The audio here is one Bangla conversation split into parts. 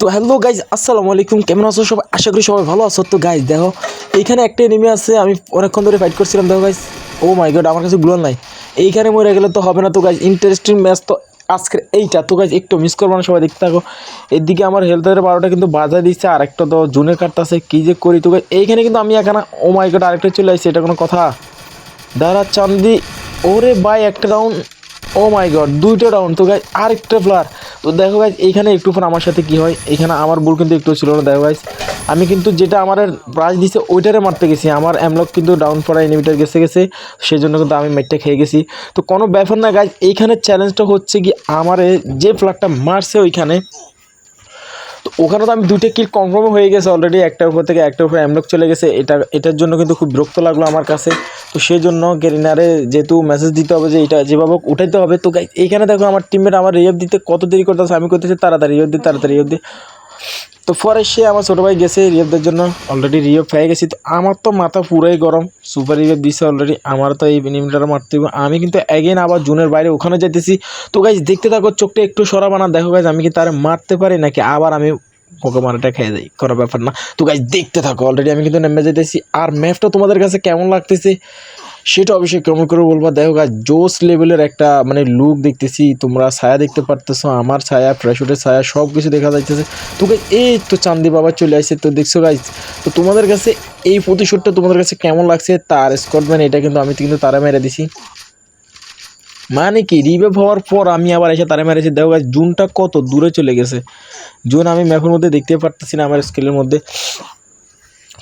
তো হ্যালো গাইজ আসসালামু আলাইকুম। কেমন আছো সবাই আশা করি সবাই ভালো আছো। তো গাইজ দেখো এইখানে একটা এনিমি আছে আমি অনেকক্ষণ ধরে ফাইট করছিলাম। দেখো গাইজ ও মাই গড আমার কাছে গ্লোয়াল নাই। এইখানে মরে গেলে তো হবে না। তো গাইজ ইন্টারেস্টিং ম্যাচ তো আজকের এইটা। তো গাইজ একটু মিস করব না সবাই দেখতে থাকো। এদিকে আমার হেলথের বারোটা কিন্তু বাজা দিচ্ছে আর একটা তো জুনের কার্ডটা আছে কী যে করি তো guys, এইখানে কিন্তু আমি এখানে ও মাই গড আরেকটা চলে আসছি এটা কোনো কথা? দাঁড়া চান্দি। ওরে বাই একটা রাউন্ড ও মাই গড দুইটা রাউন্ড তো গাইজ আরেকটা প্লেয়ার তো দেখো গাইজ এইখানে একটু পর আমার সাথে কি হয়? এখানে আমার ভুল কিন্তু একটু ছিল না, দেখো গাইজ আমি কিন্তু যেটা আমার প্রাইজ দিছে, ওইটারে মারতে গেছি। আমার অ্যামলক কিন্তু ডাউন পড়া এনিমিটার গেছে গেছে। সেই জন্য কিন্তু আমি মেটটা খেয়ে গেছি। তো কোনো ব্যাপার না গাইজ এইখানে চ্যালেঞ্জটা হচ্ছে কি, আমার যে ফ্ল্যাটটা মারছে ওইখানে ওখানে তো আমি দুইটা কিল কনফার্ম হয়ে গেছে অলরেডি একটার উপর থেকে একটার উপর অ্যামলক চলে গেছে। এটা, এটার জন্য কিন্তু খুব বিরক্ত লাগল আমার কাছে। তো সেই জন্য গেরিনারে যেহেতু মেসেজ দিতে হবে যে এটা যেভাবে উঠাইতে হবে। তো এইখানে দেখো আমার টিমমেট আমার রিয়েভ দিতে কত দেরি করতেছে, আমি করতেছি তাড়াতাড়ি রিয়েভ দি, তাড়াতাড়ি রিয়েভ দি। তো পরে সে আমার ছোটো ভাই গেছে রিয়েভদের জন্য। অলরেডি রিয়েভ পেয়ে গেছি। তো আমার তো মাথা পুরোই গরম। সুপার রিয়েভ দিছে অলরেডি আমার তো এই নিমিটার মারতে। আমি কিন্তু অ্যাগেন আবার জুনের বাইরে ওখানে যেতেছি তো গাইজ দেখতে থাকো, চোখটা একটু সরাবা না। দেখো গাইজ আমি কি তারে মারতে পারি নাকি? আবার আমি পোকে মারাটা খেয়ে যাই কোনো ব্যাপার না। তো গাইজ দেখতে থাকো অলরেডি আমি কিন্তু নেমে যেতেছি আর ম্যাপটা তোমাদের কাছে কেমন লাগতেছে সেটা অবশ্যই কেমন করে বলবা। দেখো গাছ জোস লেভেলের একটা মানে লুক দেখতেছি। তোমরা ছায়া দেখতে পারতেছো আমার ছায়া ফ্রেশুটের ছায়া সব কিছু দেখা যাইতেছে। তো guys, এই তো চান্দি বাবা চলে আসছে তো দেখছ গাইজ তো তোমাদের কাছে এই প্রতিশোধটা তোমাদের কাছে কেমন লাগছে তার স্কটম্যান এটা কিন্তু আমি কিন্তু তারা মেরে দিছি। মানে কি রিভেভ হওয়ার পর আমি আবার এসে তারা মেরেছি। দেখো গাছ জুনটা কত দূরে চলে গেছে। জুন আমি ম্যাপের মধ্যে দেখতে পারতেছি না আমার স্কেলের মধ্যে।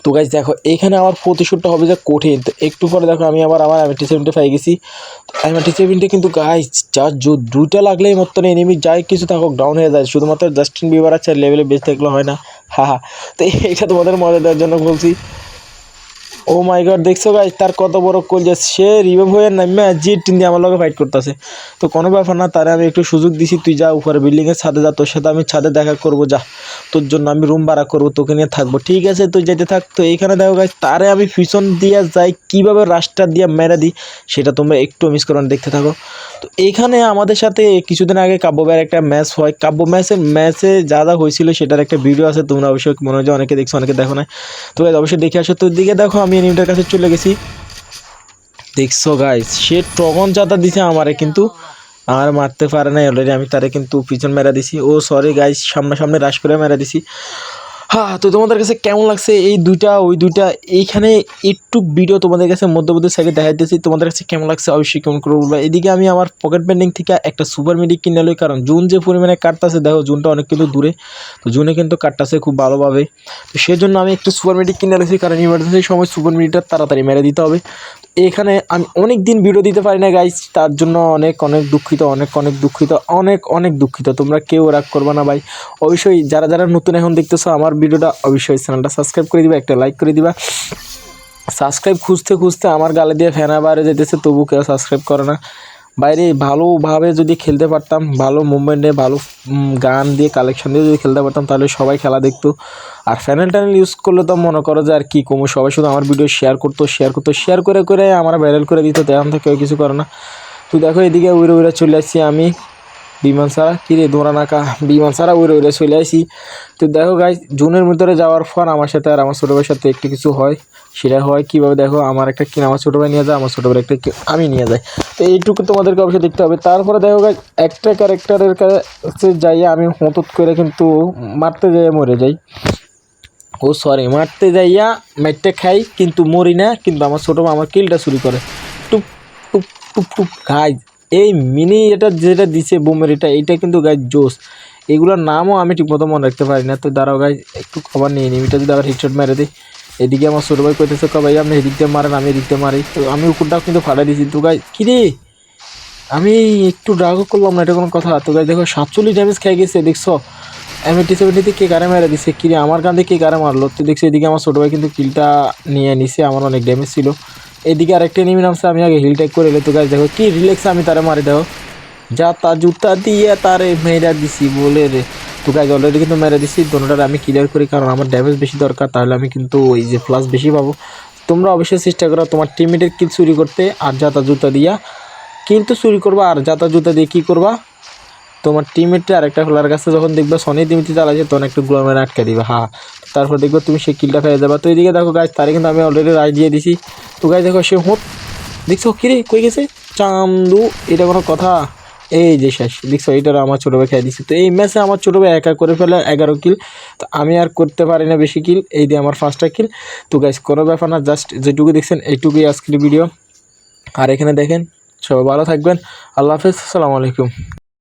তো গাইজ দেখো, এখানে আমার প্রতিশোধটা হবে যে কঠিন। একটু পরে দেখো, আমি আবার আমার এমটি সেভেন্টি ফাই গেছি। এমটি সেভেন্টি কিন্তু গাইজ যা দুইটা লাগলেই মতন এনিমি যাই কিছু থাকুক ডাউন হয়ে যায়। শুধুমাত্র জাস্টিন বিবার আছে লেভেলে বেশি থাকলে হয় না। হা হা। তো এইটা তোমাদের মজা দেওয়ার জন্য বলছি। ও মাই গড, দেখছ গাইজ তার কত বড় কল যে সে রিভাইভ হয়ে নামে জি টিন দিয়ে আমার লগে ফাইট করতেছে। তো কোনো ব্যাপার না, তারে আমি একটু সুযোগ দিছি, তুই যা উপরে বিল্ডিংয়ের ছাদে যা, তোর সাথে আমি ছাদে দেখা করব, যা। তোর জন্য আমি রুম ভাড়া করব, তোকে নিয়ে থাকব। ঠিক আছে, তুই যেতে থাক, তো এইখানে দেখো গাইজ তারে আমি পিছন দিয়ে যাই, কীভাবে রাস্তা দিয়ে মেরে দিই, সেটা তোমরা একটু মিস করো দেখতে থাকো। তো এইখানে আমাদের সাথে কিছুদিন আগে কাব্য ভাইয়ের একটা ম্যাচ হয়। কাব্য ম্যাচের ম্যাচে যা যা হয়েছিল সেটার একটা ভিডিও আছে, তোমরা অবশ্যই মনে হয় অনেকে দেখছ, অনেকে দেখো না। তো অবশ্যই দেখে আসো। তোর দিকে দেখো, আমি এনিমিটার কাছে চলে গেছি। দেখছ গাইস সে টগন চাতা দিছে আমারে, কিন্তু আর মারতে পারে নাই অলরেডি আমি তারে কিন্তু পিছন মেরা দিছি। ও সরি গাইস সামনাসামনি রাশ করে মেরা দিছি। হ্যাঁ তো তোমাদের কাছে কেমন লাগছে এই দুইটা, ওই দুইটা? এইখানে একটু ভিডিও তোমাদের কাছে মধ্যবর্তী সাইডে দেখাইতেছি, তোমাদের কাছে কেমন লাগছে অবশ্যই কেমন করে বলব। এদিকে আমি আমার পকেট পেন্ডিং থেকে একটা সুপার মিডিক কিনে লই, কারণ জুন যে পরিমাণে কাটতেছে দেখো, জুনটা অনেক কিন্তু দূরে, তো জুনে কিন্তু কাটতেছে খুব ভালোভাবে। তো সেই জন্য আমি একটু সুপার মিডিক কিনে রেখেছি কারণ ইমার্জেন্সির সময় সুপার মিডিকটা তাড়াতাড়ি মেরে দিতে হবে। এখানে আমি অনেক দিন ভিডিও দিতে পারি না গাইজ তার জন্য অনেক অনেক দুঃখিত, অনেক অনেক দুঃখিত, অনেক অনেক দুঃখিত। তোমরা কেউ রাগ করবে না, ভাই। অবশ্যই যারা যারা নতুন এখন দেখতেছো, আমার ভিডিওটা অবশ্যই চ্যানেলটা সাবস্ক্রাইব করে দিবা, একটা লাইক করে দিবা। সাবস্ক্রাইব খুঁজতে খুঁজতে আমার গালে দিয়ে ফেনা বাইরে যেতেছে, তবু কেউ সাবস্ক্রাইব করো না। বাইরে ভালোভাবে যদি খেলতে পারতাম, ভালো মুভমেন্টে ভালো গান দিয়ে কালেকশন দিয়ে যদি খেলতে পারতাম, তাহলে সবাই খেলা দেখতো। আর ফ্যানেল ট্যানেল ইউজ করলে তো মনে করো যে আর কী কমো, সবাই শুধু আমার ভিডিও শেয়ার করতো শেয়ার করতো শেয়ার করে করে আমার ভাইরাল করে দিত তেমন থেকে কেউ কিছু করে না। তো দেখো এদিকে উড়ে উড়ে চলে আসছি আমি। বিমান ছাড়া? দোড়া নাকা? বিমান ছাড়া উড়ে উড়ে চলে আসি তো দেখো গাই জুনের ভিতরে যাওয়ার পর আমার সাথে আর আমার ছোটো ভাইয়ের সাথে একটু কিছু হয়। সেটা হয় কীভাবে? দেখো, আমার একটা কিনা আমার ছোটো ভাই নিয়ে যায়, আমার ছোটো ভাই একটা আমি নিয়ে যাই। তো এইটুকু তোমাদেরকে অবশ্যই দেখতে হবে। তারপরে দেখো গাই একটা ক্যারেক্টারের কাছে যাইয়া আমি হতত করে কিন্তু মারতে যাই, মরে যাই। ও সরি মারতে যাইয়া মেটটা খাই, কিন্তু মরি না, কিন্তু আমার ছোটো আমার কিলটা চুরি করে। টুপ টুপ টুপ টুপ খাই এই মিনি এটা যেটা দিছে বোমের এটা এটা কিন্তু গাই জোস। এগুলোর নামও আমি ঠিকমতো মনে রাখতে পারি না। তো দাঁড়াও গাই একটু খবর নিয়ে নিই। এটা যদি আবার হিটশট মেরে দিই। এদিকে আমার ছোটো ভাই কইতেছে কবাই আপনি এদিক দিয়ে মারেন, আমি এদিক দিয়ে মারি। তো আমি উপরটাও কিন্তু ফাটাই দিয়েছি তো গাই কিরে আমি একটু ড্রাগও করলাম না, এটা কোনো কথা। তো গাই দেখো, সাতচল্লিশ ড্যামেজ খেয়ে গেছে, দেখছ? এমএটি সেভেন্টিতে কে গাড়ে মেরে দিছে। কিরে আমার গান দিয়ে কে গাড়ে মারলো? তো দেখছি, এদিকে আমার ছোটো ভাই কিন্তু কিলটা নিয়ে নিছে। আমার অনেক ড্যামেজ ছিল। এদিকে আরেকটা নেমে নামছে, আমি আগে হিল টাইক করে তো গাছ দেখো কি রিল্যাক্সে আমি তারে মারি দেখো যা তা জুতা দিয়ে তারে মেরা দিছি বলে রে। তো গাছ অলরেডি কিন্তু মেরে দিছি, দোনোটার আমি ক্লিয়ার করি, কারণ আমার ড্যামেজ বেশি দরকার, তাহলে আমি কিন্তু ওই যে প্লাস বেশি পাবো। তোমরা অবশ্যই চেষ্টা করো তোমার টিমমেটের কিল চুরি করতে, আর যাতা জুতা দিয়া কিন্তু চুরি করবা, আর যাতা জুতা দিয়ে কী করবা? তোমার টিমমেটে আরেকটা প্লেয়ার কাছে যখন দেখবে সনি টিমটি চালাচ্ছে তখন একটু মেরে আটকে দিবে হ্যাঁ তারপর দেখবে তুমি সেই কিলটা ফেলে যাবে। তো এইদিকে দেখো গাছ তারে কিন্তু আমি অলরেডি রায় দিয়ে দিছি। তো গাছ দেখো সে হোপ দেখছ কিরে কই গেছে? চান্দু, এটা কোনো কথা? এই যে শেষ, দেখছ এইটার আমার ছোটো ভাই খেয়ে দিচ্ছে তো এই ম্যাচে আমার ছোটো ভাই একা করে ফেলে এগারো কিল তো আমি আর করতে পারি না বেশি কিল এই দিয়ে আমার ফার্স্টটা কিল তো গাইস কোনো ব্যাপার না জাস্ট যেটুকু দেখছেন, এইটুকুই আজকের ভিডিও আর এখানে দেখেন, সবাই ভালো থাকবেন। আল্লাহ হাফেজ, আসসালামু আলাইকুম।